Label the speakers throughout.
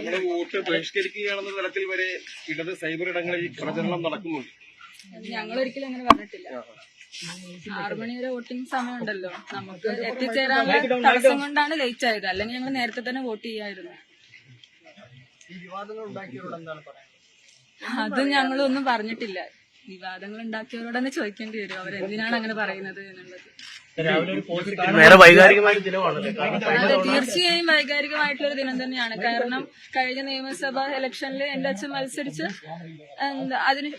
Speaker 1: നമ്മുടെ വോട്ട് ബഹിഷ്കരിക്കുകയാണെന്ന തരത്തിൽ വരെ ഇടത് സൈബർ ഇടങ്ങളിൽ പ്രചരണം നടക്കുന്നുണ്ട്.
Speaker 2: ഞങ്ങൾ ഒരിക്കലും അങ്ങനെ പറഞ്ഞിട്ടില്ല. ആറു മണി വരെ വോട്ടിംഗ് സമയമുണ്ടല്ലോ. നമുക്ക് എത്തിച്ചേരാനുള്ള തടസ്സം കൊണ്ടാണ് ലേറ്റ് ആയത് അല്ലെങ്കിൽ ഞങ്ങൾ നേരത്തെ തന്നെ വോട്ട് ചെയ്യായിരുന്നു. അത് ഞങ്ങളൊന്നും പറഞ്ഞിട്ടില്ല. വിവാദങ്ങൾ ഉണ്ടാക്കിയവരോടന്നെ ചോദിക്കേണ്ടി വരും. അവരെന്തിനാണ് അങ്ങനെ പറയുന്നത് എന്നുള്ളത്.
Speaker 3: വൈകാരികമായ ദിനമാണല്ലേ
Speaker 2: അതെ തീർച്ചയായും വൈകാരികമായിട്ടുള്ള ഒരു ദിനം തന്നെയാണ്. കാരണം കഴിഞ്ഞ നിയമസഭാ ഇലക്ഷനിൽ എന്റെ അച്ഛൻ മത്സരിച്ച് എന്താ അതിന്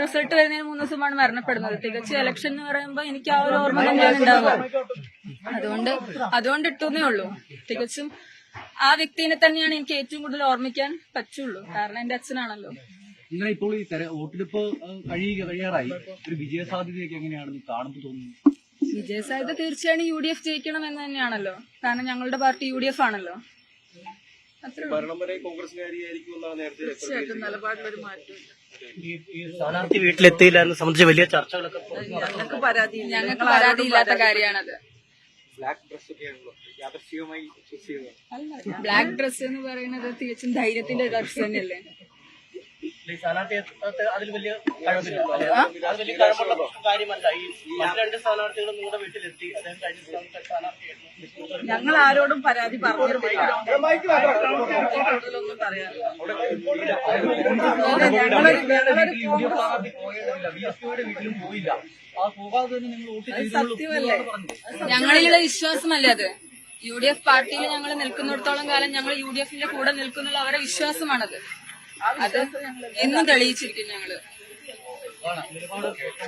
Speaker 2: റിസൾട്ട് വരുന്നതിന് മൂന്ന് ദിവസമാണ് മരണപ്പെടുന്നത്. തികച്ച ഇലക്ഷൻ എന്ന് പറയുമ്പോൾ എനിക്ക് ആ ഒരു ഓർമ്മ തന്നെയാണ് ഉണ്ടാവുക. അതുകൊണ്ട് അതുകൊണ്ട് ഇട്ടുന്നേ ഉള്ളൂ. തികച്ചും ആ വ്യക്തിനെ തന്നെയാണ് എനിക്ക് ഏറ്റവും കൂടുതൽ ഓർമ്മിക്കാൻ പറ്റുള്ളൂ. കാരണം എന്റെ അച്ഛനാണല്ലോ.
Speaker 4: നിങ്ങൾ ഇപ്പോൾ ഈ വോട്ടെടുപ്പ് കഴിയുക കഴിയാറായി. ഒരു വിജയസാധ്യതയൊക്കെ എങ്ങനെയാണെന്ന് കാണുമ്പോൾ തോന്നുന്നു?
Speaker 2: വിജയസാധ്യത തീർച്ചയായും യു ഡി എഫ് ജയിക്കണം എന്ന് തന്നെയാണല്ലോ. കാരണം ഞങ്ങളുടെ പാർട്ടി യു ഡി എഫ് ആണല്ലോ തീർച്ചയായിട്ടും നിലപാടിലൊരു മാറ്റമില്ല
Speaker 3: ഈ സ്ഥാനാർത്ഥി വീട്ടിലെത്തിയില്ല എന്ന് സംബന്ധിച്ച് വലിയ ചർച്ചകളൊക്കെ
Speaker 2: ഞങ്ങൾക്ക് പരാതി ഞങ്ങൾക്ക് കാര്യമാണത്
Speaker 1: ബ്ലാക്ക് ഡ്രസ്
Speaker 2: എന്ന് പറയുന്നത് തികച്ചും ധൈര്യത്തിന്റെ ഡ്രസ് തന്നെയല്ലേ?
Speaker 3: സ്ഥാനാർത്ഥി അതിൽ വലിയ കഴിവില്ല അല്ലേ? അത് വലിയ കഴിവുള്ള കാര്യമല്ല ഈ രണ്ട് സ്ഥാനാർത്ഥികളും നിങ്ങളുടെ വീട്ടിലെത്തി അദ്ദേഹം കഴിഞ്ഞ സ്ഥാനത്തെ സ്ഥാനാർത്ഥിയായിരുന്നു
Speaker 5: ഞങ്ങൾ ആരോടും പരാതി പറഞ്ഞിട്ടില്ല കൂടുതലൊന്നും പറയാറില്ല
Speaker 4: വീട്ടിലും പോയില്ല ആ പോകാതെ
Speaker 5: സത്യമല്ലേ
Speaker 2: ഞങ്ങളിലുള്ള വിശ്വാസമല്ലേ അത് യു ഡി എഫ് പാർട്ടിയിൽ ഞങ്ങൾ നിൽക്കുന്നിടത്തോളം കാലം ഞങ്ങൾ യു ഡി എഫിന്റെ കൂടെ നിൽക്കുന്നുള്ള അവരുടെ വിശ്വാസമാണത് അത് എന്നും തെളിയിച്ചിരിക്കും ഞങ്ങൾ.